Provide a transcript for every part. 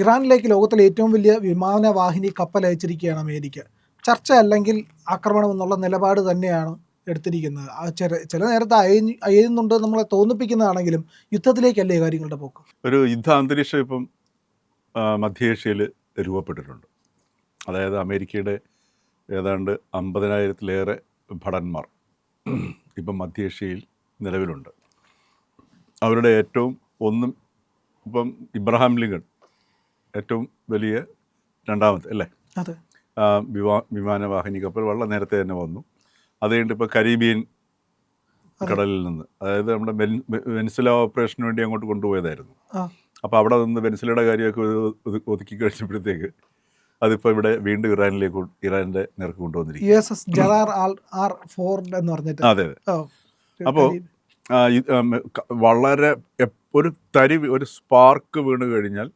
ഇറാനിലേക്ക് ലോകത്തിലെ ഏറ്റവും വലിയ വിമാനവാഹിനി കപ്പൽ അയച്ചിരിക്കുകയാണ് അമേരിക്ക. ചർച്ച അല്ലെങ്കിൽ ആക്രമണം എന്നുള്ള നിലപാട് തന്നെയാണ് എടുത്തിരിക്കുന്നത്. ചില ചില നേരത്തെ അയഞ്ഞ് അയയുന്നുണ്ട് നമ്മളെ തോന്നിപ്പിക്കുന്നതാണെങ്കിലും യുദ്ധത്തിലേക്കല്ലേ കാര്യങ്ങളുടെ പോക്ക്? ഒരു യുദ്ധ അന്തരീക്ഷം ഇപ്പം മധ്യേഷ്യയിൽ രൂപപ്പെട്ടിട്ടുണ്ട്. അതായത് അമേരിക്കയുടെ ഏതാണ്ട് അമ്പതിനായിരത്തിലേറെ ഭടന്മാർ ഇപ്പം മധ്യേഷ്യയിൽ നിലവിലുണ്ട്. അവരുടെ ഏറ്റവും ഒന്നും ഇപ്പം ഇബ്രഹാം ലിങ്കൺ ഏറ്റവും വലിയ രണ്ടാമത്തെ അല്ലേ? അതെ. വിമാ വിമാനവാഹിനി കപ്പൽ വളരെ നേരത്തെ തന്നെ വന്നു. അത് കഴിഞ്ഞിട്ട് ഇപ്പോൾ കരീബിയൻ കടലിൽ നിന്ന് അതായത് നമ്മുടെ വെനിസുല ഓപ്പറേഷന് വേണ്ടി അങ്ങോട്ട് കൊണ്ടുപോയതായിരുന്നു. അപ്പോൾ അവിടെ നിന്ന് വെനിസുലയുടെ കാര്യമൊക്കെ ഒതു- ഒതു- ഒതുക്കി കഴിഞ്ഞപ്പോഴത്തേക്ക് അതിപ്പോൾ ഇവിടെ വീണ്ടും ഇറാനിലേക്ക് ഇറാനിന്റെ നേർക്ക് കൊണ്ടുവന്നിരിക്കും അതെ അതെ. ഓ, അപ്പോ ആ, ഇത്, ഉം, ക- വളരെ ഒരു തരി ഒരു സ്പാർക്ക് വീണ് കഴിഞ്ഞാൽ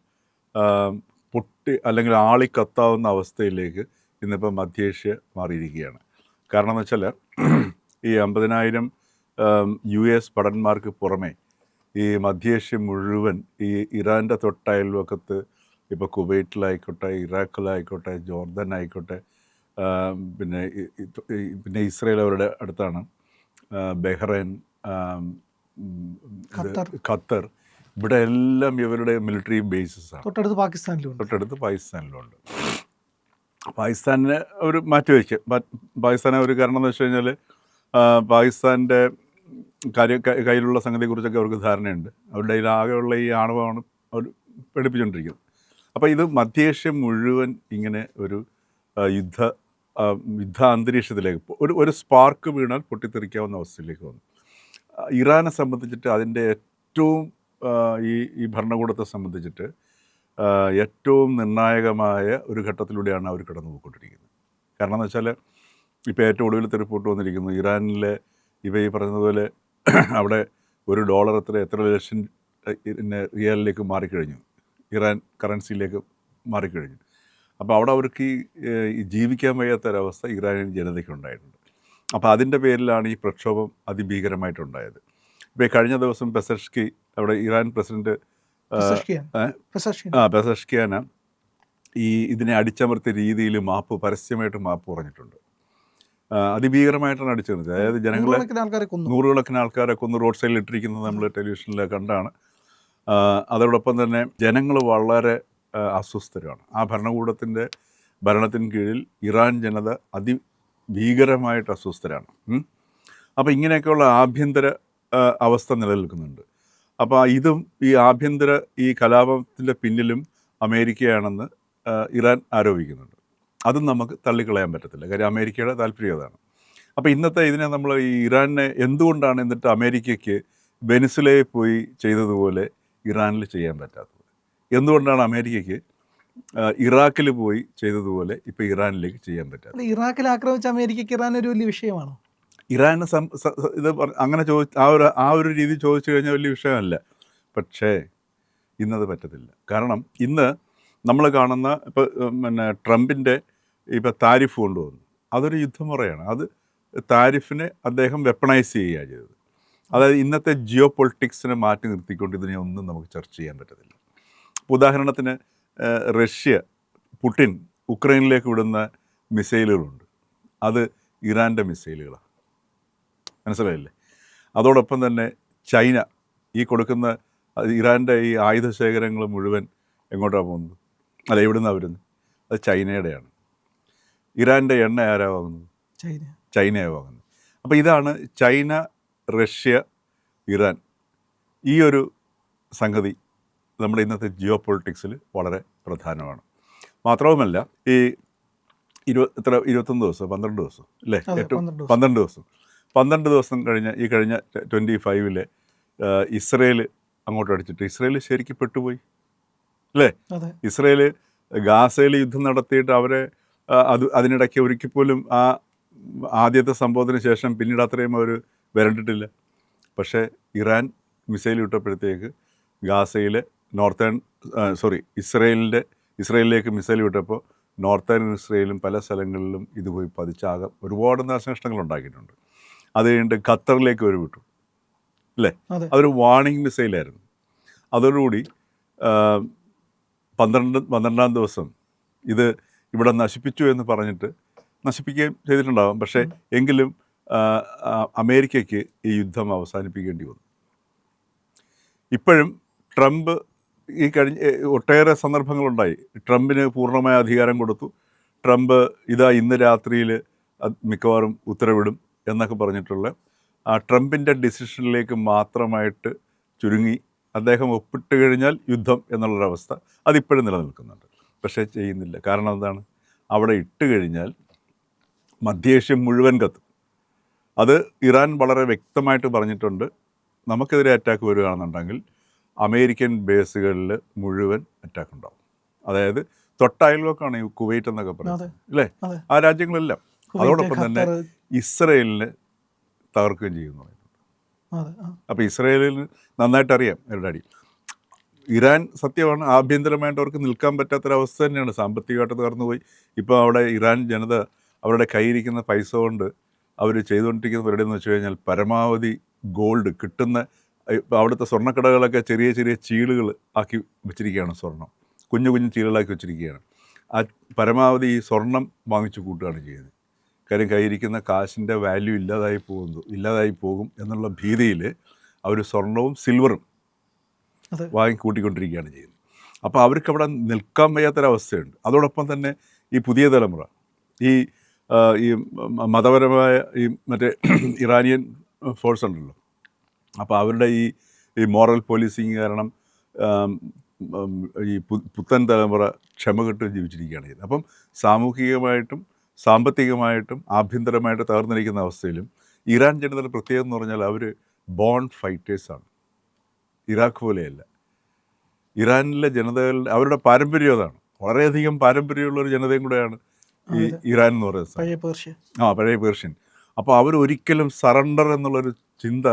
പൊട്ടി അല്ലെങ്കിൽ ആളി കത്താവുന്ന അവസ്ഥയിലേക്ക് ഇന്നിപ്പോൾ മധ്യേഷ്യ മാറിയിരിക്കുകയാണ് കാരണം എന്ന് വെച്ചാൽ ഈ അമ്പതിനായിരം യു എസ് ഭടന്മാർക്ക് പുറമെ ഈ മധ്യേഷ്യ മുഴുവൻ ഈ ഇറാന്റെ തൊട്ടയൽവക്കത്ത് ഇപ്പോൾ കുവൈറ്റിലായിക്കോട്ടെ ഇറാഖിലായിക്കോട്ടെ ജോർദൻ ആയിക്കോട്ടെ പിന്നെ പിന്നെ ഇസ്രയേൽ അവരുടെ അടുത്താണ് ബഹ്റൈൻ ഖത്തർ. ഇവിടെ എല്ലാം ഇവരുടെ മിലിറ്ററി ബേസസ് ആണ്. തൊട്ടടുത്ത് പാകിസ്ഥാനിലുണ്ട്. തൊട്ടടുത്ത് പാകിസ്ഥാനിലുണ്ട്. പാകിസ്ഥാനിനെ ഒരു മാറ്റിവെച്ച് പാകിസ്ഥാനെ ഒരു കാരണം എന്ന് വെച്ച് കഴിഞ്ഞാൽ പാകിസ്ഥാന്റെ കാര്യ കയ്യിലുള്ള സംഗതിയെക്കുറിച്ചൊക്കെ അവർക്ക് ധാരണയുണ്ട്. അവരുടെ കയ്യിൽ ആകെയുള്ള ഈ ആണവമാണ് അവർ പഠിപ്പിച്ചുകൊണ്ടിരിക്കുന്നത് അപ്പോൾ ഇത് മധ്യേഷ്യ മുഴുവൻ ഇങ്ങനെ ഒരു യുദ്ധ യുദ്ധ അന്തരീക്ഷത്തിലേക്ക് ഒരു ഒരു സ്പാർക്ക് വീണാൽ പൊട്ടിത്തെറിക്കാവുന്ന അവസ്ഥയിലേക്ക് വന്നു. ഇറാനെ സംബന്ധിച്ചിട്ട് അതിന്റെ ഏറ്റവും ഈ ഈ ഭരണകൂടത്തെ സംബന്ധിച്ചിട്ട് ഏറ്റവും നിർണായകമായ ഒരു ഘട്ടത്തിലൂടെയാണ് അവർ കടന്നു പോയിക്കൊണ്ടിരിക്കുന്നത് കാരണം എന്ന് വെച്ചാൽ ഇപ്പോൾ ഏറ്റവും ഒടുവിലത്തെ റിപ്പോർട്ട് വന്നിരിക്കുന്നു. ഇറാനിലെ ഇവ ഈ പറഞ്ഞതുപോലെ അവിടെ ഒരു ഡോളർ എത്ര എത്ര ലക്ഷം പിന്നെ റിയാലിലേക്ക് മാറിക്കഴിഞ്ഞു. ഇറാൻ കറൻസിയിലേക്ക് മാറിക്കഴിഞ്ഞു. അപ്പോൾ അവിടെ അവർക്ക് ഈ, ജീവിക്കാൻ വയ്യാത്തൊരവസ്ഥ ഇറാനിയൻ ജനതയ്ക്ക് ഉണ്ടായിട്ടുണ്ട്. അപ്പോൾ അതിന്റെ പേരിലാണ് ഈ പ്രക്ഷോഭം അതിഭീകരമായിട്ടുണ്ടായത്. ഇപ്പോൾ കഴിഞ്ഞ ദിവസം പെസഷ്കി അവിടെ ഇറാൻ പ്രസിഡന്റ് ആ, പെസഷ്കിയാന ഈ ഇതിനെ അടിച്ചമർത്തിയ രീതിയിൽ മാപ്പ് പരസ്യമായിട്ട് മാപ്പ് പറഞ്ഞിട്ടുണ്ട്. അതിഭീകരമായിട്ടാണ് അടിച്ചിരുന്നത് അതായത് ജനങ്ങളെ നൂറുകണക്കിന് ആൾക്കാരെ കൊന്നു റോഡ് സൈഡിൽ ഇട്ടിരിക്കുന്നത് നമ്മൾ ടെലിവിഷനിൽ കണ്ടാണ്. അതോടൊപ്പം തന്നെ ജനങ്ങൾ വളരെ അസ്വസ്ഥരാണ്. ആ ഭരണകൂടത്തിന്റെ ഭരണത്തിന് കീഴിൽ ഇറാൻ ജനത അതിഭീകരമായിട്ട് അസ്വസ്ഥരാണ്. അപ്പോൾ ഇങ്ങനെയൊക്കെയുള്ള ആഭ്യന്തര അവസ്ഥ നിലനിൽക്കുന്നുണ്ട്. അപ്പോൾ ഇതും ഈ ആഭ്യന്തര ഈ കലാപത്തിന്റെ പിന്നിലും അമേരിക്കയാണെന്ന് ഇറാൻ ആരോപിക്കുന്നുണ്ട്. അതും നമുക്ക് തള്ളിക്കളയാൻ പറ്റത്തില്ല. കാര്യം അമേരിക്കയുടെ താല്പര്യം അതാണ്. അപ്പോൾ ഇന്നത്തെ ഇതിനെ നമ്മൾ ഈ ഇറാനെ എന്തുകൊണ്ടാണ് എന്നിട്ട് അമേരിക്കയ്ക്ക് വെനിസുലയിൽ പോയി ചെയ്തതുപോലെ ഇറാനിൽ ചെയ്യാൻ പറ്റാത്തത്? എന്തുകൊണ്ടാണ് അമേരിക്കയ്ക്ക് ഇറാഖിൽ പോയി ചെയ്തതുപോലെ ഇപ്പോൾ ഇറാനിലേക്ക് ചെയ്യാൻ പറ്റാത്തത്? ഇറാഖിൽ ആക്രമിച്ച അമേരിക്കയ്ക്ക് ഇറാൻ ഒരു വലിയ വിഷയമാണോ? ഇറാന് ഇത് അങ്ങനെ ചോദിച്ച് ആ ഒരു ആ ഒരു രീതി ചോദിച്ചു കഴിഞ്ഞാൽ വലിയ വിഷയമല്ല. പക്ഷേ ഇന്നത് പറ്റത്തില്ല. കാരണം ഇന്ന് നമ്മൾ കാണുന്ന ഇപ്പോൾ പിന്നെ ട്രംപിന്റെ ഇപ്പോൾ താരിഫ് കൊണ്ടുവന്നു. അതൊരു യുദ്ധമുറയാണ്. അത് താരിഫിനെ അദ്ദേഹം വെപ്പണൈസ് ചെയ്യുകയാണ് ചെയ്തത്. അതായത് ഇന്നത്തെ ജിയോ പൊളിറ്റിക്സിനെ മാറ്റി നിർത്തിക്കൊണ്ട് ഇതിനെ ഒന്നും നമുക്ക് ചർച്ച ചെയ്യാൻ പറ്റത്തില്ല. ഉദാഹരണത്തിന് റഷ്യ പുടിൻ ഉക്രൈനിലേക്ക് വിടുന്ന മിസൈലുകളുണ്ട്. അത് ഇറാന്റെ മിസൈലുകളാണ്. മനസ്സിലായില്ലേ? അതോടൊപ്പം തന്നെ ചൈന ഈ കൊടുക്കുന്ന ഇറാന്റെ ഈ ആയുധ ശേഖരങ്ങൾ മുഴുവൻ എങ്ങോട്ടാണ് പോകുന്നത്? അല്ല എവിടെ നിന്നാണ് വരുന്നത്? അത് ചൈനയുടെയാണ്. ഇറാന്റെ എണ്ണ ആരാ വാങ്ങുന്നത്? ചൈന. ചൈനയാണ് വാങ്ങുന്നത്. അപ്പോൾ ഇതാണ് ചൈന റഷ്യ ഇറാൻ ഈ ഒരു സംഗതി നമ്മുടെ ഇന്നത്തെ ജിയോ പൊളിറ്റിക്സിൽ വളരെ പ്രധാനമാണ്. മാത്രവുമല്ല ഈ ഇരുപ എത്ര ഇരുപത്തൊന്ന് ദിവസം പന്ത്രണ്ട് ദിവസം അല്ലേ? ഏറ്റവും പന്ത്രണ്ട് ദിവസം. പന്ത്രണ്ട് ദിവസം കഴിഞ്ഞ ഈ കഴിഞ്ഞ ട്വന്റി ഫൈവിൽ ഇസ്രയേൽ അങ്ങോട്ട് അടിച്ചിട്ട്. ഇസ്രയേൽ ശരിക്കും പെട്ടുപോയി? അല്ലേ? ഇസ്രയേൽ ഗാസയിൽ യുദ്ധം നടത്തിയിട്ട് അവരെ അത് അതിനിടയ്ക്ക് ഒരിക്കൽ പോലും ആ ആദ്യത്തെ സംഭവത്തിന് ശേഷം പിന്നീട് അത്രയും അവർ വരണ്ടിട്ടില്ല. പക്ഷേ ഇറാൻ മിസൈൽ വിട്ടപ്പോഴത്തേക്ക് ഗാസയിലെ നോർത്തേൺ സോറി ഇസ്രയേലിന്റെ ഇസ്രയേലിലേക്ക് മിസൈൽ വിട്ടപ്പോൾ നോർത്തേൺ ഇസ്രയേലും പല സ്ഥലങ്ങളിലും ഇത് പോയി പതിച്ചാകെ ഒരുപാട് നാശനഷ്ടങ്ങൾ ഉണ്ടാക്കിയിട്ടുണ്ട് അത് കഴിഞ്ഞിട്ട് ഖത്തറിലേക്ക് അവർ വിട്ടു. അല്ലേ? അതൊരു വാണിംഗ് മിസൈലായിരുന്നു അതോടുകൂടി പന്ത്രണ്ട് പന്ത്രണ്ടാം ദിവസം ഇത് ഇവിടെ നശിപ്പിച്ചു എന്ന് പറഞ്ഞിട്ട് നശിപ്പിക്കുകയും ചെയ്തിട്ടുണ്ടാകും പക്ഷേ എങ്കിലും അമേരിക്കയ്ക്ക് ഈ യുദ്ധം അവസാനിപ്പിക്കേണ്ടി വന്നു. ഇപ്പോഴും ട്രംപ് ഈ കഴിഞ്ഞ ഒട്ടേറെ സന്ദർഭങ്ങളുണ്ടായി. ട്രംപിന് പൂർണമായ അധികാരം കൊടുത്തു. ട്രംപ് ഇതാ ഇന്ന് രാത്രിയിൽ മിക്കവാറും ഉത്തരവിടും. എന്നൊക്കെ പറഞ്ഞിട്ടുള്ള ആ ട്രംപിന്റെ ഡിസിഷനിലേക്ക് മാത്രമായിട്ട് ചുരുങ്ങി അദ്ദേഹം ഒപ്പിട്ട് കഴിഞ്ഞാൽ യുദ്ധം എന്നുള്ളൊരവസ്ഥ അതിപ്പോഴും നിലനിൽക്കുന്നുണ്ട്. പക്ഷേ ചെയ്യുന്നില്ല. കാരണം എന്താണ്? അവിടെ ഇട്ട് കഴിഞ്ഞാൽ മധ്യേഷ്യ മുഴുവൻ കത്തും. അത് ഇറാൻ വളരെ വ്യക്തമായിട്ട് പറഞ്ഞിട്ടുണ്ട്. നമുക്കെതിരെ അറ്റാക്ക് വരികയാണെന്നുണ്ടെങ്കിൽ അമേരിക്കൻ ബേസുകളിൽ മുഴുവൻ അറ്റാക്ക് ഉണ്ടാവും. അതായത് തൊട്ടയൽവക്കാണ് ഈ കുവൈറ്റ് എന്നൊക്കെ. പറയുന്നത്. അല്ലേ? ആ രാജ്യങ്ങളെല്ലാം. അതോടൊപ്പം തന്നെ ഇസ്രയേലിനെ തകർക്കുകയും ചെയ്യുന്നു. അപ്പോൾ ഇസ്രയേലിന് നന്നായിട്ട് അറിയാം എവിടെ അടി ഇറാൻ സത്യമാണ് ആഭ്യന്തരമായിട്ട് അവർക്ക് നിൽക്കാൻ പറ്റാത്തൊരവസ്ഥ തന്നെയാണ്. സാമ്പത്തികമായിട്ട് തകർന്നുപോയി. ഇപ്പോൾ അവിടെ ഇറാൻ ജനത അവരുടെ കയ്യിരിക്കുന്ന പൈസ കൊണ്ട് അവർ ചെയ്തുകൊണ്ടിരിക്കുന്ന പരിപാടി എന്ന് വെച്ച് കഴിഞ്ഞാൽ പരമാവധി ഗോൾഡ് കിട്ടുന്ന അവിടുത്തെ സ്വർണക്കടകളൊക്കെ ചെറിയ ചെറിയ ചീളുകൾ ആക്കി വെച്ചിരിക്കുകയാണ് സ്വർണം. കുഞ്ഞു കുഞ്ഞു ചീളുകളാക്കി വെച്ചിരിക്കുകയാണ്. ആ പരമാവധി ഈ സ്വർണം വാങ്ങിച്ചു കൂട്ടുകയാണ് ചെയ്യുന്നത്. കാര്യം കയ്യിരിക്കുന്ന കാശിന്റെ വാല്യൂ ഇല്ലാതായി പോകുന്നു ഇല്ലാതായി പോകും എന്നുള്ള ഭീതിയിൽ അവർ സ്വർണവും സിൽവറും വാങ്ങിക്കൂട്ടിക്കൊണ്ടിരിക്കുകയാണ് വാങ്ങി കൂട്ടിക്കൊണ്ടിരിക്കുകയാണ് ചെയ്യുന്നത്. അപ്പോൾ അവർക്ക് അവിടെ നിൽക്കാൻ വയ്യാത്തൊരവസ്ഥയുണ്ട്. അതോടൊപ്പം തന്നെ ഈ പുതിയ തലമുറ ഈ ഈ മതപരമായ ഈ മറ്റേ ഇറാനിയൻ ഫോഴ്സ് ഉണ്ടല്ലോ. അപ്പോൾ അവരുടെ ഈ ഈ മോറൽ പോലീസിങ് കാരണം ഈ പുത്തൻ തലമുറ ക്ഷമ കെട്ട് ജീവിച്ചിരിക്കുകയാണ് ചെയ്യുന്നത്. അപ്പം സാമൂഹികമായിട്ടും സാമ്പത്തികമായിട്ടും ആഭ്യന്തരമായിട്ട് തകർന്നിരിക്കുന്ന അവസ്ഥയിലും ഇറാൻ ജനതയുടെ പ്രത്യേകത എന്ന് പറഞ്ഞാൽ അവർ ബോൺ ഫൈറ്റേഴ്സാണ് ഇറാഖ് പോലെയല്ല. ഇറാനിലെ ജനതകളുടെ അവരുടെ പാരമ്പര്യം അതാണ്. വളരെയധികം പാരമ്പര്യമുള്ള ഒരു ജനതയും കൂടെയാണ് ഈ ഇറാൻ എന്ന് പറയുന്നത്. ആ പഴയ പേർഷ്യൻ. അപ്പോൾ അവർ ഒരിക്കലും സറണ്ടർ എന്നുള്ളൊരു ചിന്ത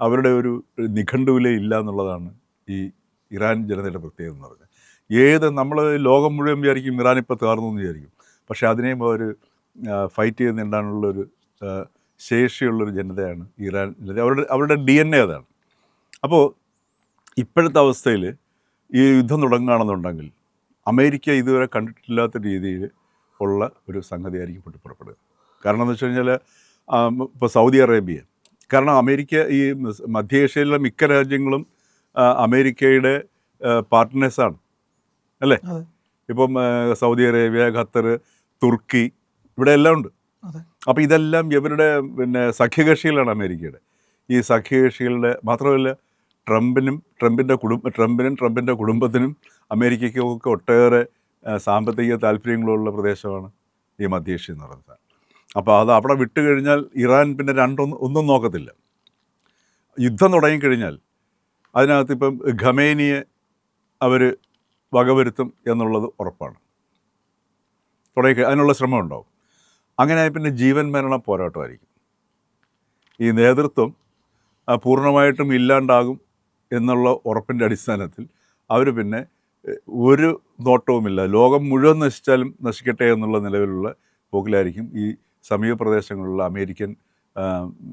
അവരുടെ ഒരു നിഘണ്ടുവിലേ ഇല്ല എന്നുള്ളതാണ് ഈ ഇറാൻ ജനതയുടെ പ്രത്യേകത എന്ന് പറഞ്ഞാൽ. ഏത് നമ്മൾ ലോകം മുഴുവൻ വിചാരിക്കും ഇറാൻ ഇപ്പോൾ തകർന്നു എന്ന് വിചാരിക്കും. പക്ഷേ അതിനെയും അവർ ഫൈറ്റ് ചെയ്ത് നേടാനുള്ളൊരു ശേഷിയുള്ളൊരു ജനതയാണ് ഇറാൻ. ജനത അവരുടെ അവരുടെ ഡി എൻ എ അതാണ്. അപ്പോൾ ഇപ്പോഴത്തെ അവസ്ഥയിൽ ഈ യുദ്ധം തുടങ്ങുകയാണെന്നുണ്ടെങ്കിൽ അമേരിക്ക ഇതുവരെ കണ്ടിട്ടില്ലാത്ത രീതിയിൽ ഉള്ള ഒരു സംഗതിയായിരിക്കും പൊട്ടിപ്പുറപ്പെടുക കാരണം എന്ന് വെച്ച് കഴിഞ്ഞാൽ ഇപ്പോൾ സൗദി അറേബ്യ. കാരണം അമേരിക്ക ഈ മധ്യ മധ്യേഷ്യയിലെ മിക്ക രാജ്യങ്ങളും അമേരിക്കയുടെ പാർട്ട്നേഴ്സാണ് അല്ലേ? ഇപ്പം സൗദി അറേബ്യ ഖത്തർ തുർക്കി ഇവിടെ എല്ലാം ഉണ്ട്. അപ്പോൾ ഇതെല്ലാം ഇവരുടെ പിന്നെ സഖ്യകക്ഷികളാണ് അമേരിക്കയുടെ. ഈ സഖ്യകക്ഷികളുടെ മാത്രമല്ല ട്രംപിനും ട്രംപിന്റെ കുടുംബ ട്രംപിനും ട്രംപിന്റെ കുടുംബത്തിനും അമേരിക്കയ്ക്കും ഒക്കെ ഒട്ടേറെ സാമ്പത്തിക താല്പര്യങ്ങളുള്ള പ്രദേശമാണ് ഈ മധ്യേഷ്യ എന്ന് പറയുന്നത്. അപ്പോൾ അത് അവിടെ വിട്ട് കഴിഞ്ഞാൽ ഇറാൻ പിന്നെ രണ്ടൊന്നും ഒന്നും നോക്കത്തില്ല. യുദ്ധം തുടങ്ങിക്കഴിഞ്ഞാൽ അതിനകത്ത് ഇപ്പം ഖമേനിയെ അവർ വകവരുത്തും എന്നുള്ളത് ഉറപ്പാണ്. തുടങ്ങി അതിനുള്ള ശ്രമം ഉണ്ടാവും. അങ്ങനെ പിന്നെ ജീവൻ മരണ പോരാട്ടമായിരിക്കും. ഈ നേതൃത്വം പൂർണമായിട്ടും ഇല്ലാണ്ടാകും എന്നുള്ള ഉറപ്പിന്റെ അടിസ്ഥാനത്തിൽ അവർ പിന്നെ ഒരു നോട്ടവുമില്ല. ലോകം മുഴുവൻ നശിച്ചാലും നശിക്കട്ടെ എന്നുള്ള നിലവിലുള്ള പോക്കിലായിരിക്കും ഈ സമീപ പ്രദേശങ്ങളിലുള്ള അമേരിക്കൻ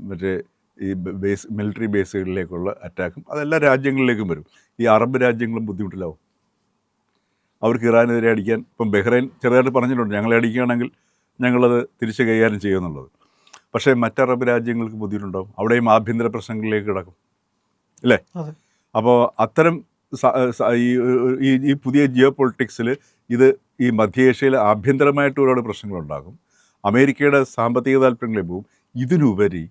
മറ്റേ ഈ ബേസ് മിലിറ്ററി ബേസുകളിലേക്കുള്ള അറ്റാക്കും. അതെല്ലാ രാജ്യങ്ങളിലേക്കും വരും. ഈ അറബ് രാജ്യങ്ങളും ബുദ്ധിമുട്ടിലാവും. അവർക്ക് ഇറാനെതിരെ അടിക്കാൻ ഇപ്പം ബഹ്റൈൻ ചെറുതായിട്ട് പറഞ്ഞിട്ടുണ്ട് ഞങ്ങളെ അടിക്കുകയാണെങ്കിൽ ഞങ്ങളത് തിരിച്ച് കൈകാര്യം ചെയ്യുമെന്നുള്ളത്. പക്ഷേ മറ്റ് അറബ് രാജ്യങ്ങൾക്ക് ബുദ്ധിമുട്ടുണ്ടാവും. അവിടെയും ആഭ്യന്തര പ്രശ്നങ്ങളിലേക്ക് കിടക്കും. അല്ലേ? അപ്പോൾ അത്തരം ഈ ഈ പുതിയ ജിയോ പൊളിറ്റിക്സിൽ ഇത് ഈ മധ്യേഷ്യയിൽ ആഭ്യന്തരമായിട്ട് ഒരുപാട് പ്രശ്നങ്ങളുണ്ടാകും. അമേരിക്കയുടെ സാമ്പത്തിക താല്പര്യങ്ങളെ പോവും. ഇതിനുപരി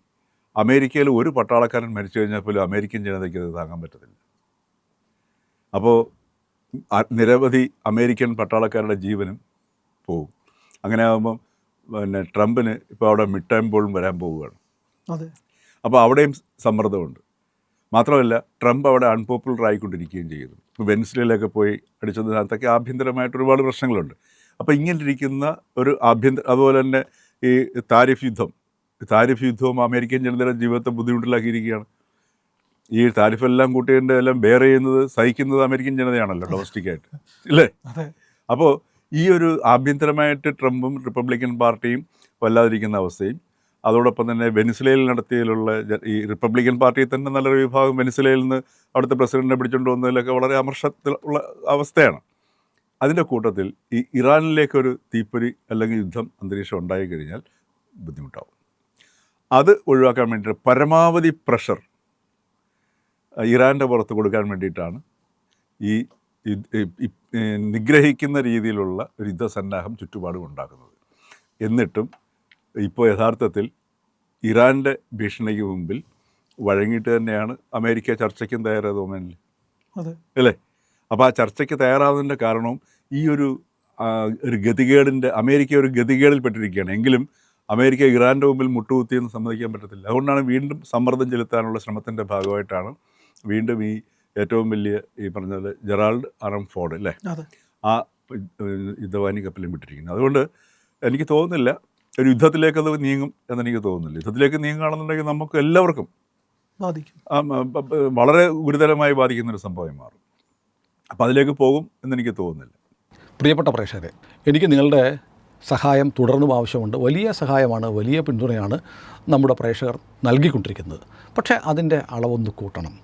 അമേരിക്കയിൽ ഒരു പട്ടാളക്കാരൻ മരിച്ചു കഴിഞ്ഞാൽ പോലും അമേരിക്കൻ ജനതയ്ക്ക് അത് താങ്ങാൻ പറ്റത്തില്ല. അപ്പോൾ നിരവധി അമേരിക്കൻ പട്ടാളക്കാരുടെ ജീവനും പോകും. അങ്ങനെ ആകുമ്പം പിന്നെ ട്രംപിന് ഇപ്പോൾ അവിടെ മിഡ് ടൈം പോളും വരാൻ പോവുകയാണ്. അതെ. അപ്പോൾ അവിടെയും സമ്മർദ്ദമുണ്ട്. മാത്രമല്ല ട്രംപ് അവിടെ അൺപോപ്പുലർ ആയിക്കൊണ്ടിരിക്കുകയും ചെയ്യുന്നു. ഇപ്പോൾ വെൻസ്ലയിലൊക്കെ പോയി അടിച്ചത് അതൊക്കെ ആഭ്യന്തരമായിട്ട് ഒരുപാട് പ്രശ്നങ്ങളുണ്ട്. അപ്പോൾ ഇങ്ങനെ ഇരിക്കുന്ന ഒരു ആഭ്യന്തര അതുപോലെ തന്നെ ഈ താരിഫ് യുദ്ധം താരിഫ് യുദ്ധവും അമേരിക്കൻ ജനതയുടെ ജീവിതത്തെ ബുദ്ധിമുട്ടിലാക്കിയിരിക്കുകയാണ്. ഈ താരിഫെല്ലാം കൂട്ടിയതിന്റെ എല്ലാം ബെയർ ചെയ്യുന്നത് സഹിക്കുന്നത് അമേരിക്കൻ ജനതയാണല്ലോ ഡൊമസ്റ്റിക്കായിട്ട് ഇല്ലേ? അപ്പോൾ ഈ ഒരു ആഭ്യന്തരമായിട്ട് ട്രംപും റിപ്പബ്ലിക്കൻ പാർട്ടിയും വല്ലാതിരിക്കുന്ന അവസ്ഥയും അതോടൊപ്പം തന്നെ വെനിസ്ലയിൽ നടത്തിയതിലുള്ള ഈ റിപ്പബ്ലിക്കൻ പാർട്ടിയിൽ തന്നെ നല്ലൊരു വിഭാഗം വെനിസ്ലയിൽ നിന്ന് അവിടുത്തെ പ്രസിഡന്റിനെ പിടിച്ചുകൊണ്ട് വന്നതിലൊക്കെ വളരെ അമർഷത്തിൽ ഉള്ള അവസ്ഥയാണ്. അതിന്റെ കൂട്ടത്തിൽ ഈ ഇറാനിലേക്കൊരു തീപ്പൊരി അല്ലെങ്കിൽ യുദ്ധം അന്തരീക്ഷം ഉണ്ടായി കഴിഞ്ഞാൽ ബുദ്ധിമുട്ടാവും. അത് ഒഴിവാക്കാൻ വേണ്ടിയിട്ട് പരമാവധി പ്രഷർ ഇറാന്റെ പുറത്ത് കൊടുക്കാൻ വേണ്ടിയിട്ടാണ് ഈ നിഗ്രഹിക്കുന്ന രീതിയിലുള്ള ഒരു യുദ്ധസന്നാഹം ചുറ്റുപാടും ഉണ്ടാക്കുന്നത്. എന്നിട്ടും ഇപ്പോൾ യഥാർത്ഥത്തിൽ ഇറാന്റെ ഭീഷണിക്ക് മുമ്പിൽ വഴങ്ങിയിട്ട് തന്നെയാണ് അമേരിക്ക ചർച്ചയ്ക്കും തയ്യാറായത് ഒമേനിൽ അതെ. അല്ലേ? അപ്പോൾ ആ ചർച്ചയ്ക്ക് തയ്യാറാവുന്നതിന്റെ കാരണവും ഈ ഒരു ഒരു ഗതികേടിന്റെ അമേരിക്ക ഒരു ഗതികേടിൽ പെട്ടിരിക്കുകയാണ്. എങ്കിലും അമേരിക്ക ഇറാന്റെ മുമ്പിൽ മുട്ടുകുത്തിയെന്ന് സമ്മതിക്കാൻ പറ്റത്തില്ല. അതുകൊണ്ടാണ് വീണ്ടും സമ്മർദ്ദം ചെലുത്താനുള്ള ശ്രമത്തിന്റെ ഭാഗമായിട്ടാണ് വീണ്ടും ഈ ഏറ്റവും വലിയ ഈ പറഞ്ഞ ജെറാൾഡ് അറം ഫോർഡ് അല്ലേ? ആ യുദ്ധവാനി കപ്പലും വിട്ടിരിക്കുന്നത് അതുകൊണ്ട് എനിക്ക് തോന്നുന്നില്ല ഒരു യുദ്ധത്തിലേക്ക് അത് നീങ്ങും എന്നെനിക്ക് തോന്നുന്നില്ല. യുദ്ധത്തിലേക്ക് നീങ്ങുകയാണെന്നുണ്ടെങ്കിൽ നമുക്ക് എല്ലാവർക്കും ബാധിക്കും. വളരെ ഗുരുതരമായി ബാധിക്കുന്ന ഒരു സംഭവമായി മാറും. അപ്പോൾ അതിലേക്ക് പോകും എന്നെനിക്ക് തോന്നുന്നില്ല. പ്രിയപ്പെട്ട പ്രേക്ഷകരെ എനിക്ക് നിങ്ങളുടെ സഹായം തുടർന്നും ആവശ്യമുണ്ട്. വലിയ സഹായമാണ് വലിയ പിന്തുണയാണ് നമ്മുടെ പ്രേക്ഷകർ നൽകിക്കൊണ്ടിരിക്കുന്നത്. പക്ഷേ അതിന്റെ അളവൊന്ന് കൂട്ടണം.